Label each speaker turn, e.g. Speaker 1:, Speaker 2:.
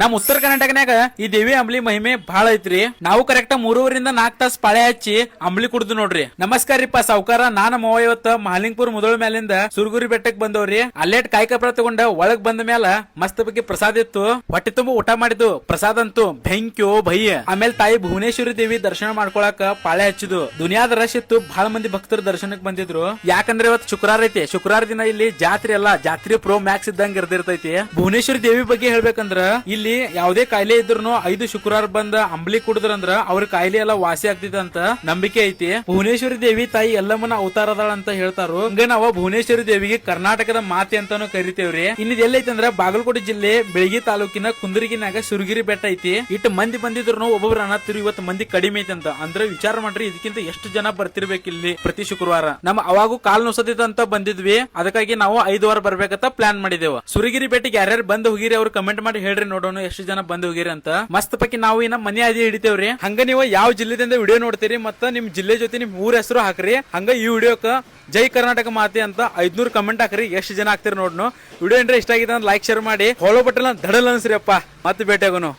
Speaker 1: ನಮ್ ಉತ್ತರ ಕರ್ನಾಟಕನ್ಯಾಗ ಈ ದೇವಿ ಅಂಬ್ಲಿ ಮಹಿಮೆ ಬಹಳ ಐತ್ರಿ. ನಾವು ಕರೆಕ್ಟ್ ಮೂರುವರಿಂದ ನಾಲ್ಕ್ ತಾಸ್ ಪಾಳೆ ಹಚ್ಚಿ ಅಂಬ್ಲಿ ಕುಡ್ದು ನೋಡ್ರಿ. ನಮಸ್ಕಾರ ಪಾ ಸಾಹುಕಾರ ನಾನ ಇವತ್ತ ಮಹಾಲಿಂಗ್ಪುರ್ ಮುದೋಳ ಮ್ಯಾಲಿಂದ ಸುರಗುರಿ ಬೆಟ್ಟಕ್ ಬಂದವ್ರಿ. ಅಲ್ಲೇಟ್ ಕಾಯಿ ಕಪ್ರ ತಗೊಂಡ ಒಳಗ್ ಬಂದ ಮ್ಯಾಲ ಮಸ್ತ್ ಬಗ್ಗೆ ಪ್ರಸಾದ ಇತ್ತು. ಹೊಟ್ಟೆ ತುಂಬ ಊಟ ಮಾಡಿದ್ದು ಪ್ರಸಾದ್ ಅಂತೂ ಬೆಂಕ್ಯೋ ಭಯ್ಯ ಆಮೇಲೆ ತಾಯಿ ಭುವನೇಶ್ವರಿ ದೇವಿ ದರ್ಶನ ಮಾಡ್ಕೊಳಕ ಪಾಳೆ ಹಚ್ಚಿದು ದುನಿಯಾದ ರಶ್ ಇತ್ತು. ಬಹಳ ಮಂದಿ ಭಕ್ತರು ದರ್ಶನಕ್ ಬಂದಿದ್ರು. ಯಾಕಂದ್ರೆ ಇವತ್ತು ಶುಕ್ರವಾರ ಐತಿ. ಶುಕ್ರವಾರ ದಿನ ಇಲ್ಲಿ ಜಾತ್ರೆ ಅಲ್ಲ, ಜಾತ್ರೆ ಪ್ರೋ ಮ್ಯಾಕ್ಸ್ ಇದ್ದಂಗ ಇರ್ದಿರ್ತೈತಿ. ಭುವನೇಶ್ವರಿ ದೇವಿ ಬಗ್ಗೆ ಹೇಳ್ಬೇಕಂದ್ರ ಇಲ್ಲಿ ಯಾವುದೇ ಕಾಯಿಲೆ ಇದ್ರು ಐದು ಶುಕ್ರವಾರ ಬಂದ ಅಂಬ್ಲಿ ಕುಡಿದ್ರಂದ್ರ ಅವ್ರ ಕಾಯಿಲೆ ಎಲ್ಲ ವಾಸಿ ಆಗ್ತಿದೆ ಅಂತ ನಂಬಿಕೆ ಐತಿ. ಭುವನೇಶ್ವರಿ ದೇವಿ ತಾಯಿ ಎಲ್ಲಮ್ಮನ ಅವತಾರದಾಳ ಅಂತ ಹೇಳ್ತಾರು. ಹಂಗ ನಾವು ಭುವನೇಶ್ವರಿ ದೇವಿಗೆ ಕರ್ನಾಟಕದ ಮಾತೆ ಅಂತಾನು ಕರಿತೇವ್ರಿ. ಇನ್ನು ಎಲ್ಲೈತಿ ಅಂದ್ರ ಬಾಗಲಕೋಟೆ ಜಿಲ್ಲೆ ಬೆಳಗಿ ತಾಲೂಕಿನ ಕುಂದರ್ಗಿನಾಗ ಸುರಗಿರಿ ಬೆಟ್ಟ ಐತಿ. ಇಟ್ಟು ಮಂದಿ ಬಂದಿದ್ರು ಒಬ್ಬೊಬ್ರು ಅನ್ನತ್ತಿರು ಇವತ್ತು ಮಂದಿ ಕಡಿಮೆ ಐತಿ ಅಂತ. ಅಂದ್ರೆ ವಿಚಾರ ಮಾಡ್ರಿ, ಇದಕ್ಕಿಂತ ಎಷ್ಟು ಜನ ಬರ್ತಿರ್ಬೇಕು ಇಲ್ಲಿ ಪ್ರತಿ ಶುಕ್ರವಾರ. ನಮ್ಮ ಅವಾಗೂ ಕಾಲ್ ನುಸದಿತ್ತು ಬಂದಿದ್ವಿ. ಅದಕ್ಕಾಗಿ ನಾವು ಐದು ವಾರ ಬರ್ಬೇಕಂತ ಪ್ಲಾನ್ ಮಾಡಿದೆವು. ಸುರಗಿರಿ ಬೆಟ್ಟಿಗೆ ಯಾರ್ಯಾರು ಬಂದು ಹೋಗಿರಿ ಅವ್ರು ಕಮೆಂಟ್ ಮಾಡಿ ಹೇಳ್ರಿ ನೋಡೋಣ. ಎಷ್ಟು ಜನ ಬಂದ್ ಹೋಗಿರಿ ಅಂತ. ಮಸ್ತ್ ಪಕ್ಕಿ ನಾವು ಇನ್ನ ಮನೆ ಅದೇ ಹಿಡಿತೇವ್ರಿ. ಹಂಗ ನೀವು ಯಾವ ಜಿಲ್ಲೆದಿಂದ ವಿಡಿಯೋ ನೋಡ್ತೀರಿ ಮತ್ತ ನಿಮ್ ಜಿಲ್ಲೆ ಜೊತೆ ನಿಮ್ ಊರ ಹೆಸರು ಹಾಕ್ರಿ. ಹಂಗ ಈ ವಿಡಿಯೋಕ ಜೈ ಕರ್ನಾಟಕ ಮಾತೆ ಅಂತ ಐದ್ನೂರು ಕಮೆಂಟ್ ಹಾಕ್ರಿ. ಎಷ್ಟು ಜನ ಹಾಕ್ತಿರಿ ನೋಡ್ನು. ವಿಡಿಯೋ ಏನ್ರ ಇಷ್ಟ ಆಗಿದೆ ಲೈಕ್ ಶೇರ್ ಮಾಡಿ. ಫಾಲೋ ಬಟನ್ ದಡಲ್ ಅನ್ಸ್ರಿ ಅಪ್ಪ. ಮತ್ತೆ ಭೇಟಿ ಆಗೋನು